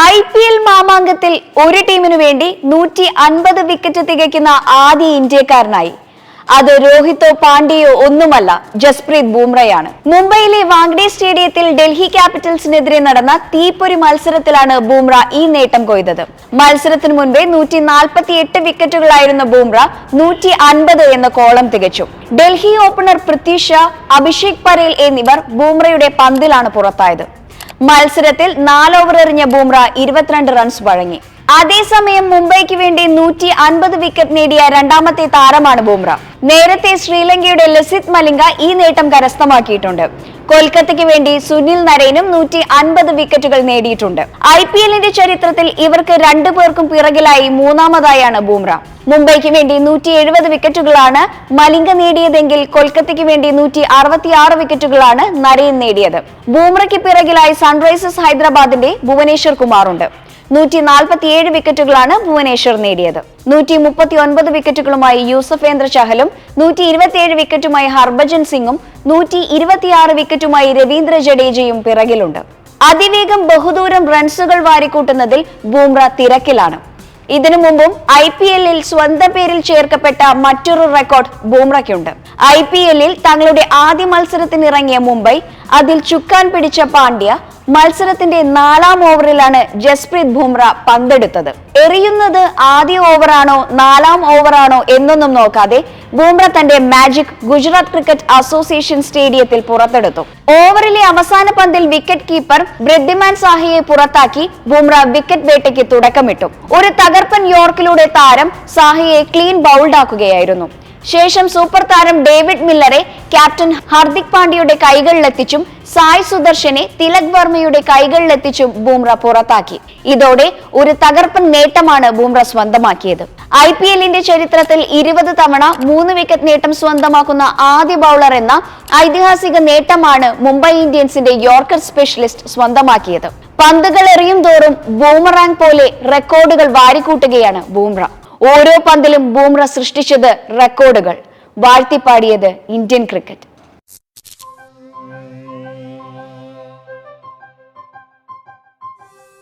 I P L മാമാങ്കത്തിൽ ഒരു ടീമിനു വേണ്ടി നൂറ്റി അൻപത് വിക്കറ്റ് തികയ്ക്കുന്ന ആദ്യ ഇന്ത്യക്കാരനായി. അത് രോഹിത്തോ പാണ്ഡ്യയോ ഒന്നുമല്ല ജസ്പ്രീത് ബൂംറയാണ്. മുംബൈയിലെ വാങ്ഡെ സ്റ്റേഡിയത്തിൽ ഡൽഹി ക്യാപിറ്റൽസിനെതിരെ നടന്ന തീപ്പൊരി മത്സരത്തിലാണ് ബൂംറ ഈ നേട്ടം കൊയ്തത്. മത്സരത്തിന് മുൻപേ നൂറ്റി നാൽപ്പത്തി എട്ട് വിക്കറ്റുകളായിരുന്ന ബൂംറ നൂറ്റി അൻപത് എന്ന കോളം തികച്ചു. ഡൽഹി ഓപ്പണർ പൃഥ്വി ഷാ അഭിഷേക് പരേൽ എന്നിവർ ബൂംറയുടെ പന്തിലാണ് പുറത്തായത്. മത്സരത്തിൽ നാല് ഓവർ എറിഞ്ഞ ബൂംറ ഇരുപത്തിരണ്ട് റൺസ് വഴങ്ങി. അതേസമയം മുംബൈക്ക് വേണ്ടി നൂറ്റി അൻപത് വിക്കറ്റ് നേടിയ രണ്ടാമത്തെ താരമാണ് ബുംറ. നേരത്തെ ശ്രീലങ്കയുടെ ലസിത് മലിംഗ ഈ നേട്ടം കരസ്ഥമാക്കിയിട്ടുണ്ട്. കൊൽക്കത്തയ്ക്ക് വേണ്ടി സുനിൽ നരേനും നൂറ്റി അൻപത് വിക്കറ്റുകൾ നേടിയിട്ടുണ്ട്. ഐ ചരിത്രത്തിൽ ഇവർക്ക് രണ്ടു പേർക്കും പിറകിലായി മൂന്നാമതായാണ് ബൂംറ. മുംബൈക്ക് വേണ്ടി നൂറ്റി എഴുപത് വിക്കറ്റുകളാണ് മലിംഗ നേടിയതെങ്കിൽ കൊൽക്കത്തയ്ക്ക് വേണ്ടി നൂറ്റി അറുപത്തിയാറ് വിക്കറ്റുകളാണ് നരയൻ നേടിയത്. ബൂമ്രയ്ക്ക് പിറകിലായി സൺറൈസേഴ്സ് ഹൈദരാബാദിന്റെ ഭുവനേശ്വർ കുമാറുണ്ട്. നൂറ്റി നാൽപ്പത്തിയേഴ് വിക്കറ്റുകളാണ് ഭുവനേശ്വർ നേടിയത്. നൂറ്റി മുപ്പത്തി ഒൻപത് വിക്കറ്റുകളുമായി യൂസഫേന്ദ്ര ചഹലും നൂറ്റി ഇരുപത്തിയേഴ് വിക്കറ്റുമായി ഹർഭജൻ സിംഗും നൂറ്റി ഇരുപത്തിയാറ് വിക്കറ്റുമായി രവീന്ദ്ര ജഡേജയും പിറകിലുണ്ട്. അതിവേഗം ബഹുദൂരം റൺസുകൾ വാരിക്കൂട്ടുന്നതിൽ ബൂംറ തിരക്കിലാണ്. ഇതിനു മുമ്പും ഐ പി എല്ലിൽ സ്വന്തം പേരിൽ ചേർക്കപ്പെട്ട മറ്റൊരു റെക്കോർഡ് ബൂംറയ്ക്കുണ്ട്. ഐ പി എല്ലിൽ തങ്ങളുടെ ആദ്യ മത്സരത്തിനിറങ്ങിയ മുംബൈ അതിൽ ചുക്കാൻ പിടിച്ച പാണ്ഡ്യ മത്സരത്തിന്റെ നാലാം ഓവറിലാണ് ജസ്പ്രീത് ബുംറ പന്തെടുത്തത്. എറിയുന്നത് ആദ്യ ഓവറാണോ നാലാം ഓവറാണോ എന്നൊന്നും നോക്കാതെ ബൂംറ തന്റെ മാജിക് ഗുജറാത്ത് ക്രിക്കറ്റ് അസോസിയേഷൻ സ്റ്റേഡിയത്തിൽ പുറത്തെടുത്തു. ഓവറിലെ അവസാന പന്തിൽ വിക്കറ്റ് കീപ്പർ ബ്രിദ്ധിമാൻ സാഹിയെ പുറത്താക്കി ബൂംറ വിക്കറ്റ് വേട്ടയ്ക്ക് തുടക്കമിട്ടു. ഒരു തകർപ്പൻ യോർക്കിലൂടെ താരം സാഹിയെ ക്ലീൻ ബൗൾഡാക്കുകയായിരുന്നു. ശേഷം സൂപ്പർ താരം ഡേവിഡ് മില്ലറെ ക്യാപ്റ്റൻ ഹാർദിക് പാണ്ഡ്യയുടെ കൈകളിലെത്തിച്ചും സായ് സുദർശനെ തിലക് വർമ്മയുടെ കൈകളിലെത്തിച്ചും ബൂംറ പുറത്താക്കി. ഇതോടെ ഒരു തകർപ്പൻ നേട്ടമാണ് ബൂംറ സ്വന്തമാക്കിയത്. ഐ പി എല്ലിന്റെ ചരിത്രത്തിൽ ഇരുപത് തവണ മൂന്ന് വിക്കറ്റ് നേട്ടം സ്വന്തമാക്കുന്ന ആദ്യ ബൗളർ എന്ന ഐതിഹാസിക നേട്ടമാണ് മുംബൈ ഇന്ത്യൻസിന്റെ യോർക്കർ സ്പെഷ്യലിസ്റ്റ് സ്വന്തമാക്കിയത്. പന്തുകൾ എറിയും തോറും ബൂമറാങ് പോലെ റെക്കോർഡുകൾ വാരിക്കൂട്ടുകയാണ് ബൂംറ. ഓരോ പന്തിലും ബൂംറ സൃഷ്ടിച്ചത് റെക്കോർഡുകൾ. വാഴ്ത്തിപ്പാടിയത് ഇന്ത്യൻ ക്രിക്കറ്റ്.